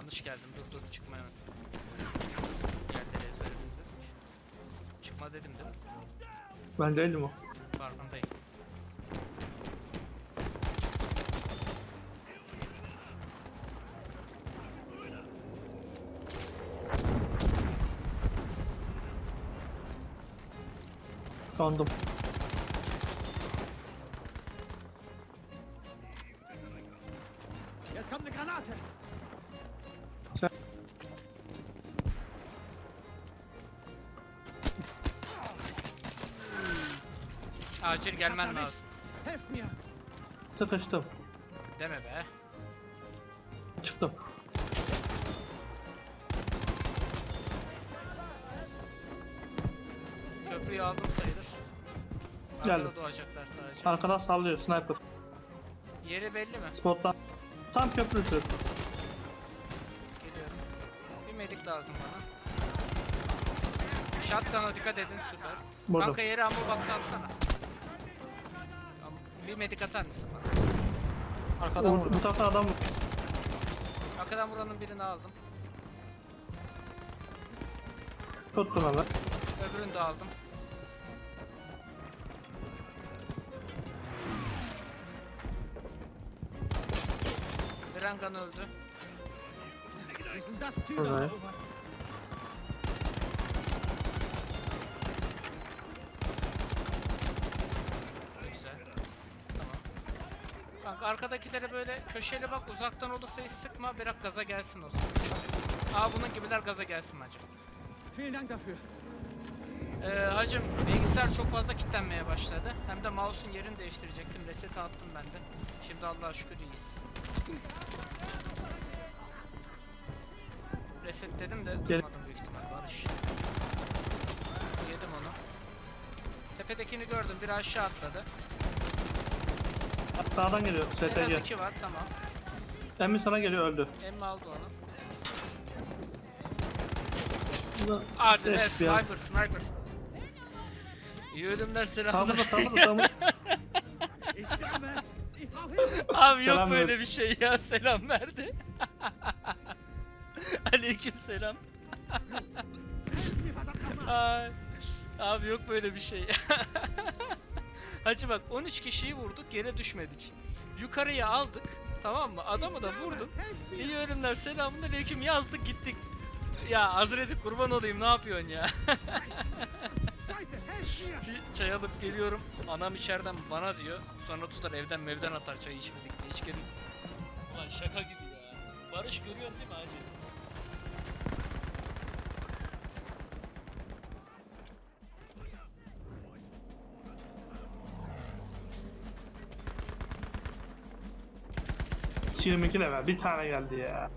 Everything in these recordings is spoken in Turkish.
Yanlış geldim. Dur dur çıkma hemen. Yerleri ezbere. Çıkma dedim değil mi? Ben değilim o. Farkındayım. Sandım. Acil gelmen lazım. Sıkıştım. Deme be. Çıktım. Köprüyü aldım sayılır. Geldim. Arkada doğacaklar sadece. Arkadan sallıyor sniper. Yeri belli mi? Spottan. Tam köprüsü. Geliyorum. Bir medik lazım bana. Shotgun'a dikkat edin süper. Burada. Kanka yere ammo. Am- Bir medik atar mısın bana? Arkadan bu, bu tarafta adam Arkadan vuranın birini aldım. tuttum hemen. Öbürünü de aldım. Drengan öldü. Wir Kanka arkadakilere böyle köşeyle bak uzaktan olursa hiç sıkma biraz gaza gelsin o zaman. Aa bunun gibiler gaza gelsin hacım. Vielen Dank dafür. Ee, hacım bilgisayar çok fazla kilitlenmeye başladı. Hem de mouse'un yerini değiştirecektim. Reset attım ben de. Şimdi Allah'a şükür iyiyiz. Reset dedim de durmadım büyük ihtimal Barış. Yedim onu. Tepedekini gördüm. Biri aşağı atladı. Sağdan geliyor En az iki var tamam. Emin sana geliyor öldü. Emmi aldı onu. Hadi be Yes, ya. sniper sniper. İyi ölümler selamlar. Saldırma saldırma saldırma. Abi yok Selam böyle ver. bir şey ya selam verdi. Aleyküm selam. Ay. Abi yok böyle bir şey. Hacı bak 13 kişiyi vurduk yere düşmedik. Yukarıya aldık tamam mı? Adamı da vurdum. İyi ölümler selamun aleyküm yazdık gittik. Ya Hazreti kurban olayım ne yapıyorsun ya? Bir çay alıp geliyorum. Anam içeriden bana diyor. Sonra tutar evden mevden atar çay içmedik diye. İç gelin. Ulan şaka gibi ya. Barış görüyorsun değil mi hacı? 22 level bir tane geldi ya.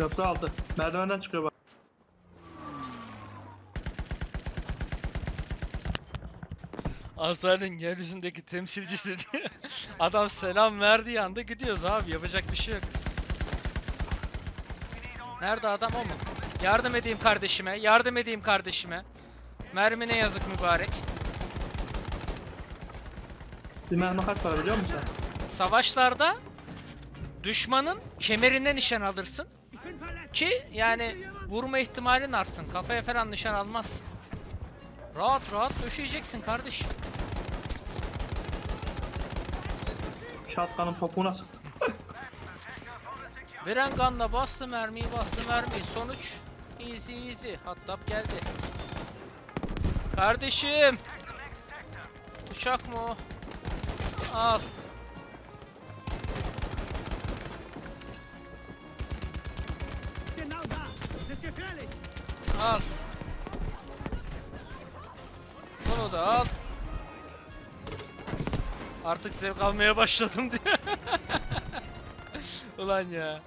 Köprü altı. Merdivenden çıkıyor bak. Azrail'in yeryüzündeki temsilcisi diye. Adam selam verdiği anda gidiyoruz abi. Yapacak bir şey yok. Nerede adam o mu? Yardım edeyim kardeşime. Yardım edeyim kardeşime. Mermine yazık mübarek. Bir mermi kaç para biliyor musun? Savaşlarda düşmanın kemerinden nişan alırsın. Ki yani vurma ihtimalin artsın. Kafaya falan nişan almazsın. Rahat rahat döşeyeceksin kardeş. Shotgun'ın topuğuna sıktı. Veren ganla bastı mermiyi bastı mermiyi. Sonuç easy easy. Hattab geldi. Kardeşim. Uçak mı o? Al. Al. Bunu da al. Artık zevk almaya başladım diyor. Ulan ya.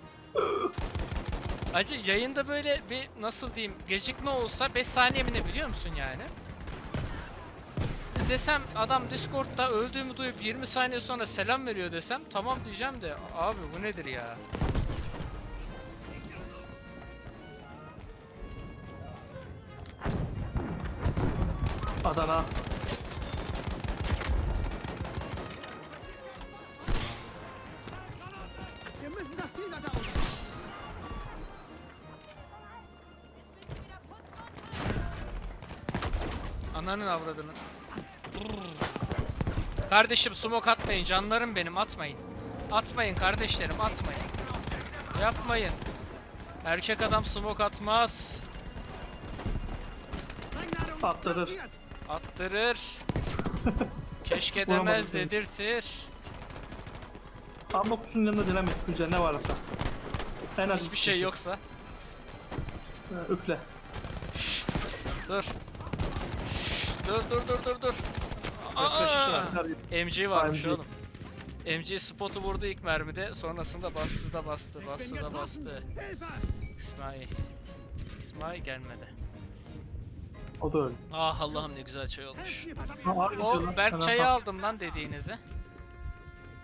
Acı yayında böyle bir nasıl diyeyim gecikme olsa 5 saniye mi ne biliyor musun yani? Desem adam Discord'da öldüğümü duyup 20 saniye sonra selam veriyor desem tamam diyeceğim de abi bu nedir ya? Adana. Ananın avradını. Kardeşim smoke atmayın canlarım benim atmayın. Atmayın kardeşlerim atmayın. Yapmayın. Erkek adam smoke atmaz. Sprengladung Attırır. Keşke Vuramadım demez seni. dedirtir. Ama kutunun yanında dinamit güzel ne varsa. En az Hiçbir şey yoksa. Ee, Üfle. Dur. Dur dur dur dur dur. Aa! var. MG varmış MG. oğlum. MG spotu vurdu ilk mermide. Sonrasında bastı da bastı, bastı da bastı. İsmail. İsmail gelmedi. O da öyle. Ah Allah'ım ne güzel çay olmuş. O. Berk çayı aldım lan dediğinizi.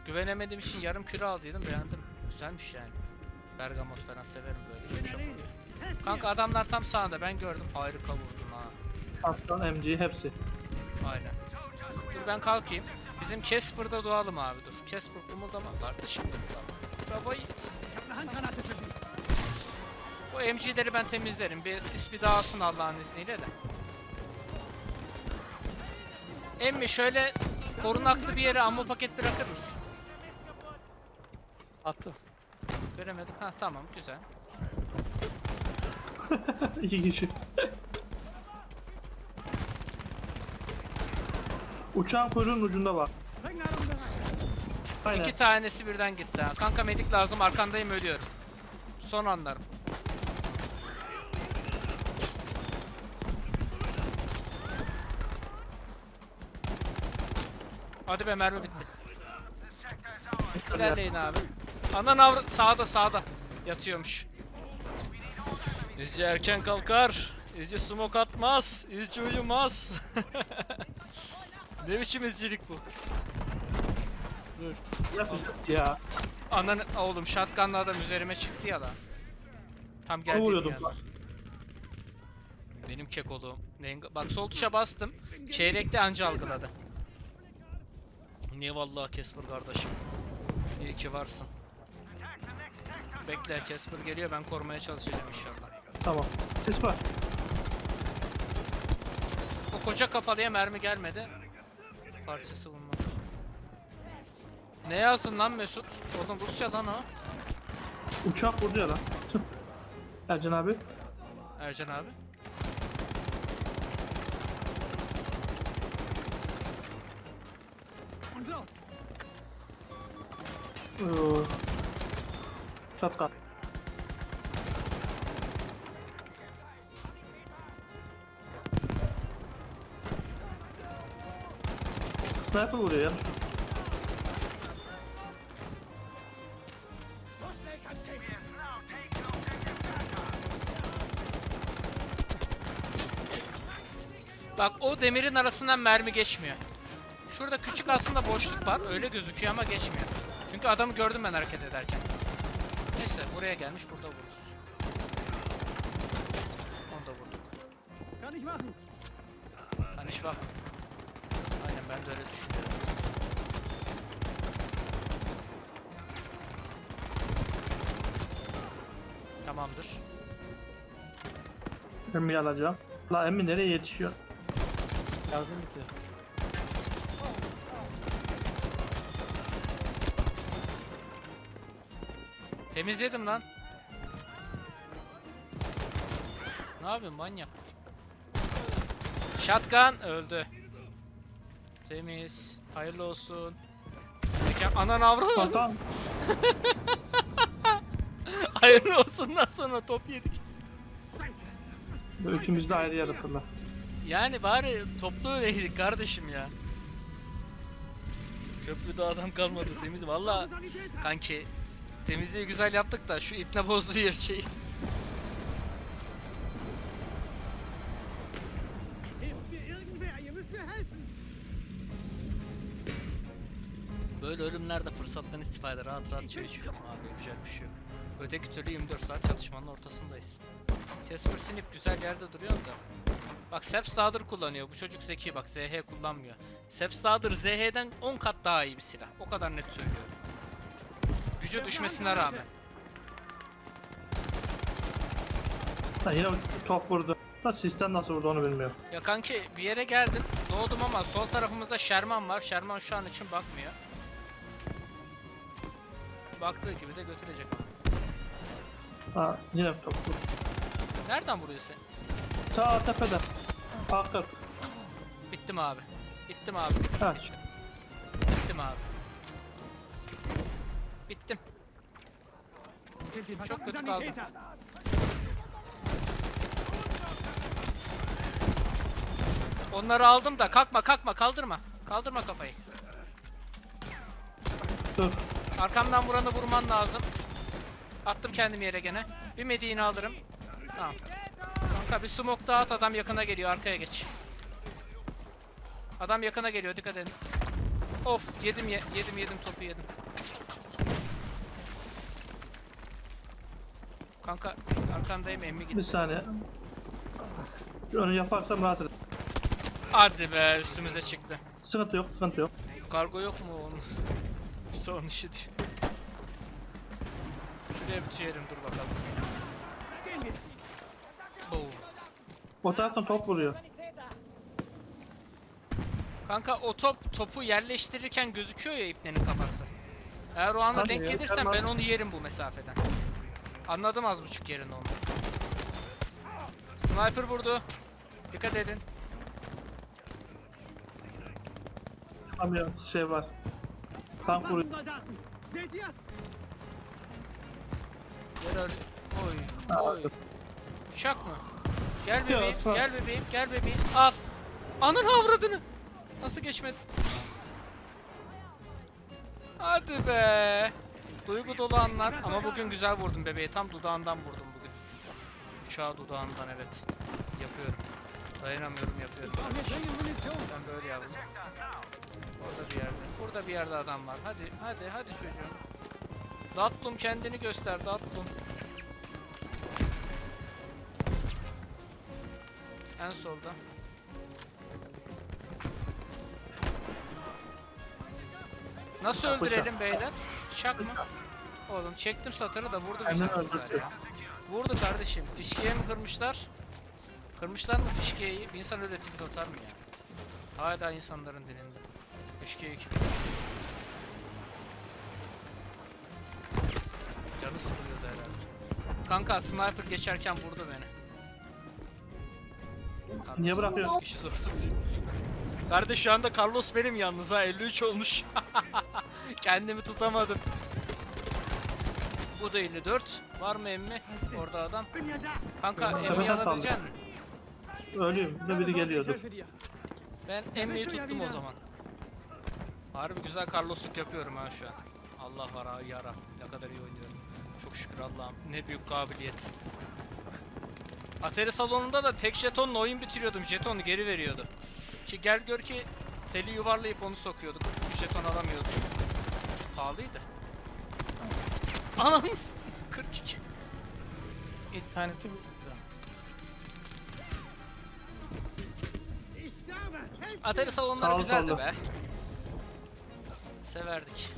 Güvenemediğim için yarım küre aldıydım beğendim. Güzelmiş yani. Bergamot falan severim böyle yumuşak oluyor. Kanka adamlar tam sağında ben gördüm harika vurdum ha. Kaptan MG hepsi. Aynen. Dur ben kalkayım. Bizim Casper'da doğalım abi dur. Casper kımıldama kımıldama. Hab eine Handgranate für Sie. O MG'leri ben temizlerim. Bir sis bir dağılsın Allah'ın izniyle de. Emmi şöyle korunaklı bir yere ammo paket bırakır mısın? Attım. Göremedim. Ha tamam güzel. İki kişi. Uçağın kuyruğunun ucunda var. Aynen. İki tanesi birden gitti ha. Kanka medik lazım arkandayım ölüyorum. Son anlarım. Hadi be mermi bitti. İlerleyin abi. Anan avra sağda sağda yatıyormuş. İzci erken kalkar. İzci smoke atmaz. İzci uyumaz. ne biçim izcilik bu? Yapacağız ya. Anan oğlum shotgunla adam üzerime çıktı ya lan. Tam geldi vuruyordum lan? Benim kekoluğum. Bak sol tuşa bastım. Çeyrekte anca algıladı. Niye vallahi Casper kardeşim. İyi ki varsın. Bekle Casper geliyor ben korumaya çalışacağım inşallah. Tamam. Ses var. O koca kafalıya mermi gelmedi. Parçası bulmadı. Ne yazdın lan Mesut? Oğlum Rusça lan o. Uçak vurdu ya lan. Ercan abi. Ercan abi. Ee, Şatkan. Sniper vuruyor ya. Bak o demirin arasından mermi geçmiyor. Şurada küçük aslında boşluk var. Öyle gözüküyor ama geçmiyor. Çünkü adamı gördüm ben hareket ederken. Neyse buraya gelmiş burada vururuz. Onu da vurduk. Kann ich machen! Tanış bak. Aynen ben de öyle düşünüyorum. Tamamdır. Emmi alacağım. La Emmi nereye yetişiyor? Yazım bitti. Temizledim lan. Ne yapıyorsun manyak? Shotgun öldü. Temiz. Hayırlı olsun. Anan avru. Tamam. Hayırlı olsundan sonra top yedik. Üçümüz de ayrı yarı Yani bari toplu öyleydik kardeşim ya. Köprüde adam kalmadı temiz. Valla kanki temizliği güzel yaptık da şu ipne bozdu yer şeyi. Böyle ölümlerde fırsattan istifade rahat rahat çay içiyorum abi yapacak bir şey yok. Öteki türlü 24 saat çatışmanın ortasındayız. Casper Snip güzel yerde duruyor da. Bak Sepstarder kullanıyor. Bu çocuk zeki bak ZH kullanmıyor. Sepstarder ZH'den 10 kat daha iyi bir silah. O kadar net söylüyorum. Gücü düşmesine rağmen. Ha, yine top vurdu. Da sistem nasıl vurdu onu bilmiyorum. Ya kanki bir yere geldim. Doğdum ama sol tarafımızda Sherman var. Sherman şu an için bakmıyor. Baktığı gibi de götürecek. Ha, yine top vurdu. Nereden vuruyor seni? Sağ tepede. A40. Bittim abi. Bittim abi. Ha, Bittim. Bittim abi. Bittim. Çok kötü kaldım. Onları aldım da kalkma kalkma kaldırma. Kaldırma kafayı. dur. Arkamdan vuranı vurman lazım. Attım kendimi yere gene. Bir mediğini alırım. Tamam. Kanka bir smoke daha at adam yakına geliyor arkaya geç. Adam yakına geliyor dikkat edin. Of yedim ye yedim yedim topu yedim. Kanka arkandayım emmi Bir gitti. saniye. Şu Onu yaparsam rahat ederim. Hadi be üstümüze çıktı. Sıkıntı yok, sıkıntı yok. Kargo yok mu onun? Son işi diyor. Şuraya bir tüyelim dur bakalım. Boom. O taraftan top vuruyor. Kanka o top topu yerleştirirken gözüküyor ya ipnenin kafası. Eğer o anda Tabii denk ya, gelirsen tamam. ben onu yerim bu mesafeden. Anladım az buçuk yerin onu. Sniper vurdu. Dikkat edin. Kamyon şey var. Tank vuruyor. Oy. Oy. Uçak mı? Gel Yok, bebeğim, sağ- gel bebeğim, gel bebeğim. Al. Anın avradını. Nasıl geçmedi? Hadi be. Duygu dolu anlar ama bugün güzel vurdum bebeği. Tam dudağından vurdum bugün. Uçağı dudağından evet. Yapıyorum. Dayanamıyorum yapıyorum. Sen böyle yavrum. Orada bir yerde. Burada bir yerde adam var. Hadi hadi hadi çocuğum. Datlum kendini göster Datlum. En solda. Nasıl öldürelim beyler? Bıçak mı? Oğlum çektim satırı da vurdu vicdansızlar öldürttü. ya. Vurdu kardeşim. Fişkiye mi kırmışlar? Kırmışlar mı fişkiyeyi? Bir insan öyle tweet atar mı ya? Hala insanların dilinde. Fişkiye kim? Canı sıkılıyordu herhalde. Kanka sniper geçerken vurdu beni. Carlos Niye bırakıyorsun? kişi. Kardeş şu anda Carlos benim yalnız ha 53 olmuş. Kendimi tutamadım. Bu da 54. Var mı emmi? Orada adam. Kanka tamam, alabilecek misin? Ölüyüm. Bir de biri dir! Ben emmiyi tuttum o zaman. Harbi güzel Carlos'luk yapıyorum ha şu an. Allah var ha yara. Ne kadar iyi oynuyorum. Çok şükür Allah'ım. Ne büyük kabiliyet. Atari salonunda da tek jetonla oyun bitiriyordum. Jetonu geri veriyordu. Ki gel gör ki teli yuvarlayıp onu sokuyorduk. Bir jeton alamıyorduk. Pahalıydı. Anamız 42. Bir tanesi burada. Atari salonları Sağ ol, güzeldi sağ ol. be. Severdik.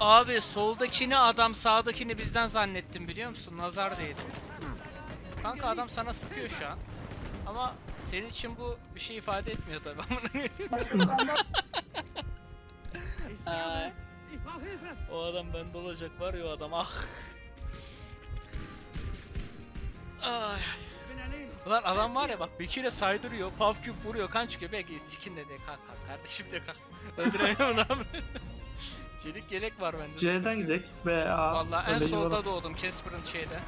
Abi soldakini adam sağdakini bizden zannettim biliyor musun? Nazar değdi. Kanka adam sana sıkıyor şu an. Ama senin için bu bir şey ifade etmiyor tabii. Ay. o adam bende olacak var ya o adam ah. Ay. Ulan adam var ya bak bir kere saydırıyor, pavküp vuruyor, kan çıkıyor. Belki sikin de diye kalk kalk kardeşim diye kalk. Öldüremiyorum abi. Çelik yelek var bende. C'den gidek. B, A. Valla en solda doğdum Casper'ın şeyde.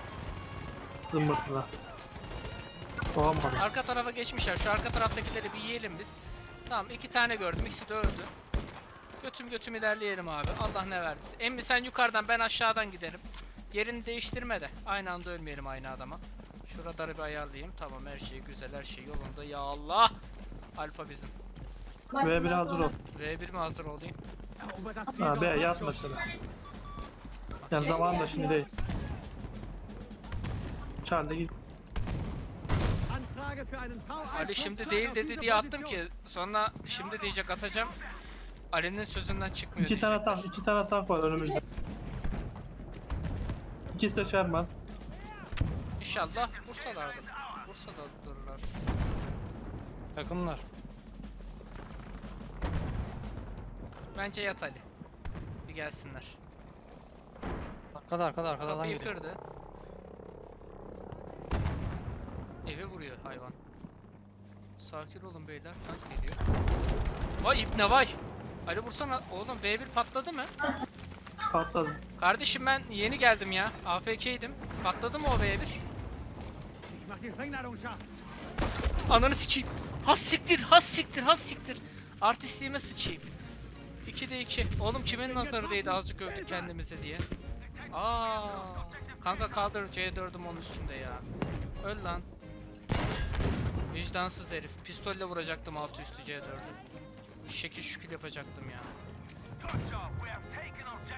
Zımbırtıda. Doğamadım. Arka tarafa geçmişler. Şu arka taraftakileri bir yiyelim biz. Tamam iki tane gördüm. İkisi de öldü. Götüm götüm ilerleyelim abi. Allah ne verdiyse. Emmi sen yukarıdan ben aşağıdan giderim. Yerini değiştirme de. Aynı anda ölmeyelim aynı adama. Şuraları bir ayarlayayım. Tamam her şey güzel her şey yolunda. Ya Allah. Alfa bizim. V1 hazır ol. V1 mi hazır olayım? Ha B schon. mesela. Yani zaman da şimdi değil. Git. V1 Ali şimdi değil dedi diye attım ki sonra şimdi diyecek atacağım. Ali'nin sözünden çıkmıyor İki tane diyecekler. tank, iki tane tank var önümüzde. İkisi de Sherman. İnşallah Bursa'dadır. Bursa'dadırlar. Yakınlar. Bence yat Ali. Bir gelsinler. Arkada arkada arkadan Kapıyı geliyor. kırdı. Evi vuruyor hayvan. Sakin olun beyler. Tank geliyor. Vay ibne vay. Ali vursana. Oğlum V1 patladı mı? Patladı. Kardeşim ben yeni geldim ya. AFK'ydim. Patladı mı o V1? Ich mach die Sprengladung scharf. Ananı sikeyim. Has siktir, has siktir, has siktir. Artistliğime sıçayım. 2'de 2. Oğlum kimin nazarı değdi azıcık övdük kendimizi diye. Aa, kanka kaldır C4'üm onun üstünde ya. Öl lan. Vicdansız herif. Pistolle vuracaktım altı üstü C4'ü. Şekil şükür yapacaktım ya.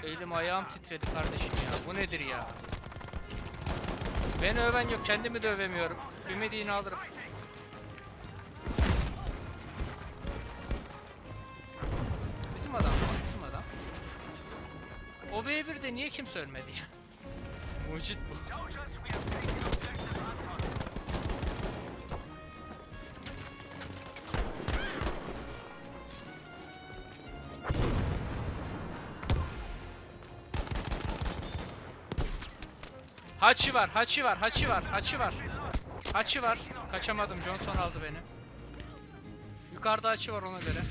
Elim ayağım titredi kardeşim ya. Bu nedir ya? Beni öven yok, kendimi de övemiyorum. Ümidini alırım. Bizim adam mı? Bizim adam. O V1'de niye kimse ölmedi ya? Haçı var, haçı var, haçı var, haçı var. Haçı var. Kaçamadım, Johnson aldı beni. Yukarıda açı var ona göre.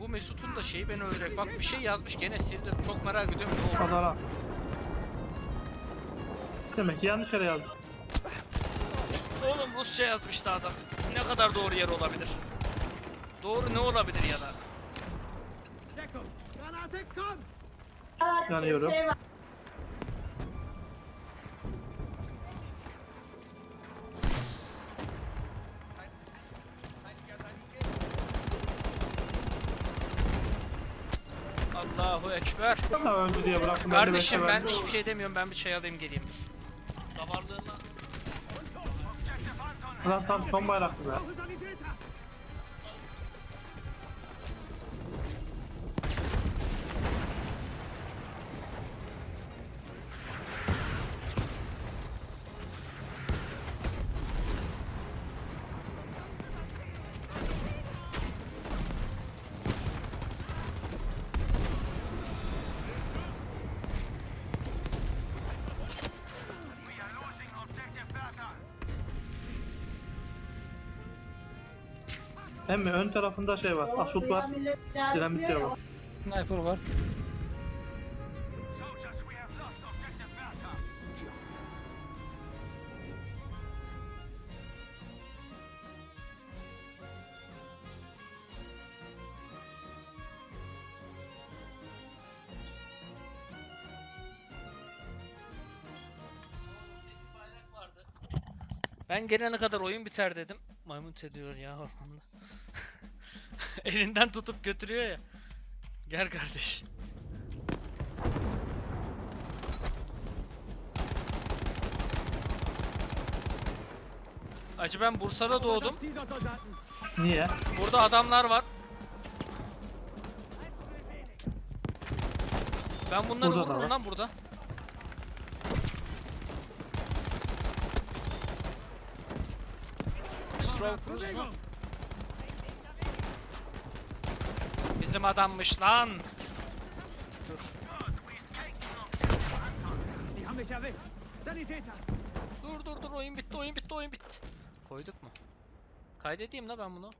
Bu Mesut'un da şeyi beni öldürecek. Bak bir şey yazmış gene sildim. Çok merak ediyorum ne oldu. Adana. Demek ki yanlış yere yazmış. Oğlum Rusça yazmıştı adam. Ne kadar doğru yer olabilir? Doğru ne olabilir ya da? Kommt. Yanıyorum. Allahu Ekber. Ha öldü diye bıraktım. de Kardeşim ben hiçbir şey demiyorum. Ben bir çay alayım geleyim dur. Davarlığına Lan tam son bayraktı be. Hem ön tarafında şey var. Asut var. Dinamit de var. Sniper var. Ben gelene kadar oyun biter dedim. Maymun ediyor ya ormanda. Elinden tutup götürüyor ya. Gel kardeş. Acı ben Bursa'da doğdum. Niye? Burada adamlar var. Ben bunları Burada da vururum lan burada. Mu? Bizim adammış lan. Dur. Dur dur dur oyun bitti oyun bitti oyun bitti. Koyduk mu? Kaydedeyim la ben bunu.